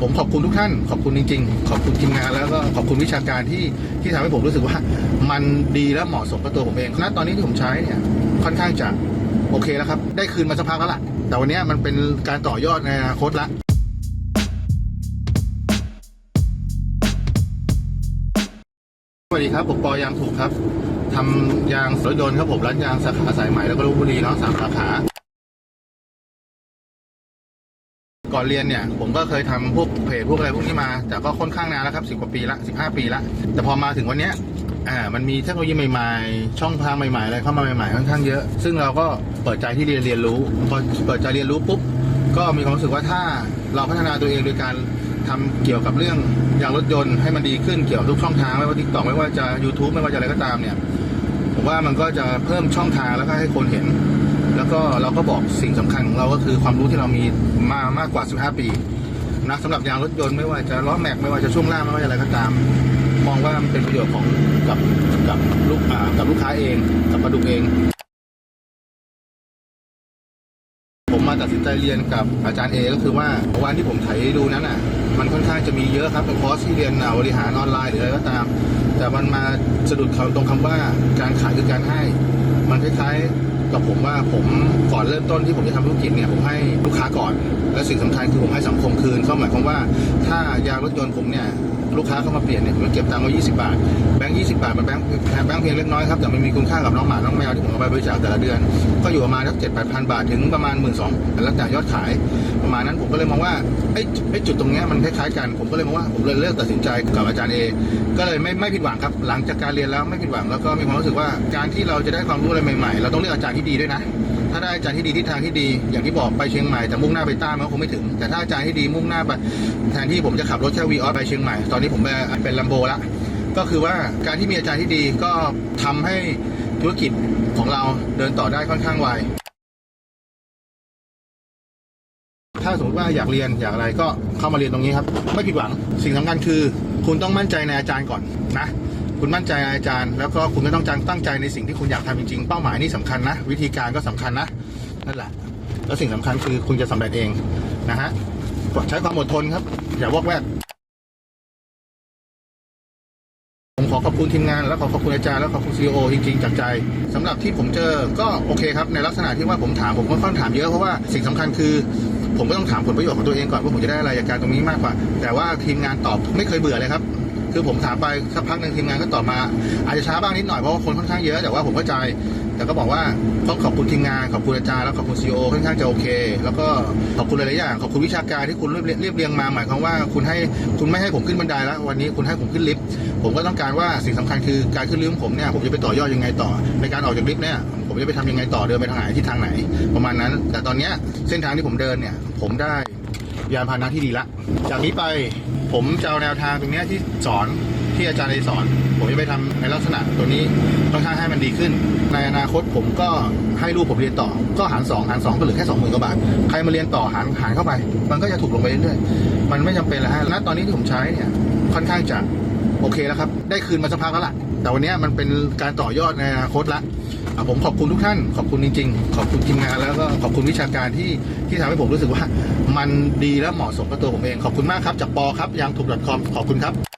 ผมขอบคุณทุกท่าน ขอบคุณจริง ๆ ขอบคุณทีมงานแล้วก็ขอบคุณวิชาการที่ที่ทำให้ผมรู้สึกว่า มันดีและเหมาะสมกับตัวผมเองณตอนนี้ที่ผมใช้เนี่ยค่อนข้างจะโอเคแล้วครับ ได้คืนมาสักพักแล้วล่ะ แต่วันนี้มันเป็นการต่อยอดในอนาคตละสวัสดีครับ ผมปอยางถูกครับทำยางรถยนต์ครับผมร้านยางสาขาสายใหม่แล้วก็ลพบุรีเนาะสามสาขา ก่อนเรียนเนี่ยผมก็เคยทำพวกเพจพวกอะไรพวกนี้มา แต่ก็ค่อนข้างนานแล้วครับสิบกว่าปีละสิบห้าปีละแต่พอมาถึงวันเนี้ยอ่ามันมีเทคโนโลยีใหม่ๆ ช่องทางใหม่ๆอะไรเข้ามาใหม่ๆค่อนข้างเยอะ ซึ่งเราก็เปิดใจที่เรียนเรียนรู้พอเปิดใจเรียนรู้ปุ๊บก็มีความรู้สึกว่าถ้าเราพัฒนาตัวเองโดยการทำเกี่ยวกับเรื่องยางรถยนต์ให้มันดีขึ้นเกี่ยวกับทุกช่องทางไม่ว่าทิกตอกไม่ว่าจะ YouTube ไม่ว่าจะอะไรก็ตามเนี่ยผมว่ามันก็จะเพิ่มช่องทางแล้วก็ให้คนเห็น ก็เราก็บอกสิ่งสำคัญของเราก็คือความรู้ที่เรามีมามากกว่า 15 ปีนะสำหรับยางรถยนต์ไม่ว่าจะล้อแม็กไม่ว่าจะช่วงล่างไม่ว่าจะอะไรก็ตาม มองว่ามันเป็นประโยชน์ของกับกับลูกอ่ากับลูกค้าเองกับประดุกเอง ผมมาตัดสินใจเรียนกับอาจารย์เอก็คือว่าวันที่ผมไถดูนั้นอะ มันค่อนข้างจะมีเยอะครับเป็นคอร์สที่เรียนอ่าบริหารออนไลน์หรืออะไรก็ตาม แต่มันมาสะดุดเขาตรงคำว่าการขายคือการให้ มันคล้ายๆ กับผมว่าผมก่อนเริ่มต้นที่ผมจะทำธุรกิจเนี่ยผมให้ลูกค้าก่อน และสิ่งสำคัญคือผมให้สังคมคืนก็หมายความว่า ถ้ายางรถยนต์ผมเนี่ยลูกค้าเข้ามาเปลี่ยนเนี่ยผมเก็บตังค์ไว้20 บาท แบงค์20 บาทมันแบงค์แบงค์เพียงเล็กน้อยครับ แต่มันมีคุณค่ากับน้องหมา น้องแมวที่ผมเอาไปบริจาคแต่ละเดือน ก็อยู่ประมาณสักเจ็ดแปดพันบาทถึงประมาณหมื่นสองแล้วแต่ยอดขาย ประมาณนั้นผมก็เลยมองว่าไอ้ไอ้จุดตรงเนี้ยมันคล้ายๆกัน ผมก็เลยมองว่าผมเลยเลือกตัดสินใจกับอาจารย์เอก็เลยไม่ไม่ผิดหวังครับ หลังจากการเรียนแล้วไม่ผิดหวังแล้วก็มีความรู้สึกว่าการที่เราจะได้ความรู้อะไรใหม่ๆเราต้องเลือกอาจารย์ที่ดีด้วยนะ ถ้าได้อาจารย์ที่ดีทิศทางที่ดี อย่างที่บอกไปเชียงใหม่แต่มุ่งหน้าไปใต้มันก็คงไม่ถึง แต่ถ้าอาจารย์ที่ดีมุ่งหน้าไปแทนที่ผมจะขับรถแค่วีออสไปเชียงใหม่ ตอนนี้ผมเป็นเป็นลัมโบละก็คือว่าการที่มีอาจารย์ที่ดีก็ทำให้ธุรกิจของเราเดินต่อได้ค่อนข้างไวถ้าสมมติว่าอยากเรียนอยากอะไรก็เข้ามาเรียนตรงนี้ครับ ไม่ผิดหวังสิ่งสำคัญคือ คุณต้องมั่นใจในอาจารย์ก่อนนะ คุณมั่นใจอาจารย์ แล้วก็คุณก็ต้องจังตั้งใจในสิ่งที่คุณอยากทำจริงๆ เป้าหมายนี่สำคัญนะ วิธีการก็สำคัญนะนั่นแหละ แล้วสิ่งสำคัญคือคุณจะสำเร็จเองนะฮะใช้ความอดทนครับ อย่าวอกแวกผมขอขอบคุณทีมงาน แล้วขอขอบคุณอาจารย์ แล้วขอบคุณซีอจริงๆจากใจสำหรับที่ผมเจอก็โอเคครับ ในลักษณะที่ว่าผมถามผมก็ค่อนข้างถามเยอะเพราะว่าสิ่งสำคัญคือผมก็ต้องถามผลประโยชน์ของตัวเองก่อนว่าผมจะได้อะไรจากการตรงนี้มากกว่า แต่ว่าทีมงานตอบไม่เคยเบื่อเลยครับ คือผมถามไปสักพักหนึ่งทีมงานก็ตอบมา อาจจะช้าบ้างนิดหน่อยเพราะว่าคนค่อนข้างเยอะแต่ว่าผมเข้าใจ แต่ก็บอกว่าต้องขอบคุณทีมงานขอบคุณอาจารย์แล้วขอบคุณซีอค่อนข้างจะโอเค แล้วก็ขอบคุณหลายๆอย่างขอบคุณวิชาการที่คุณเรียบเรียงมาหมายความว่าคุณให้คุณไม่ให้ผมขึ้นบันไดแล้ว วันนี้คุณให้ผมขึ้นลิฟต์ผมก็ต้องการว่าสิ่งสำคัญคือการขึ้นลิฟต์ของผมเนี่ยผมจะไปต่อยอดยังไงต่อ ในการออกจากลิฟต์เนี่ยผมจะไปทำยังไงต่อเดินไปทางไหนที่ทางไหน ประมาณนั้น แต่ตอนเนี้ยเส้นทางที่ผมเดินเนี่ยผมได้ยานพาหนะที่ดีละ จากนี้ไป ผมจะเอาแนวทางตรงนี้ที่สอนที่อาจารย์ได้สอน ผมจะไปทำในลักษณะตัวนี้ค่อนข้างให้มันดีขึ้น ในอนาคตผมก็ให้ลูกผมเรียนต่อ ก็หารสองหารสองก็เหลือแค่สองหมื่นกว่าบาท ใครมาเรียนต่อหารหารเข้าไป มันก็จะถูกลงไปเรื่อยๆ มันไม่จำเป็นแล้วฮะณตอนนี้ที่ผมใช้เนี่ยค่อนข้างจะโอเคแล้วครับ ได้คืนมาสักพักแล้วล่ะ แต่วันนี้มันเป็นการต่อยอดในอนาคตละอะผมขอบคุณทุกท่าน ขอบคุณจริง ๆ ขอบคุณทีมงานแล้วก็ขอบคุณวิชาการที่ที่ทำให้ผมรู้สึกว่า มันดีและเหมาะสมกับตัวผมเอง ขอบคุณมากครับจากปอครับยางถูก .com ขอบคุณครับ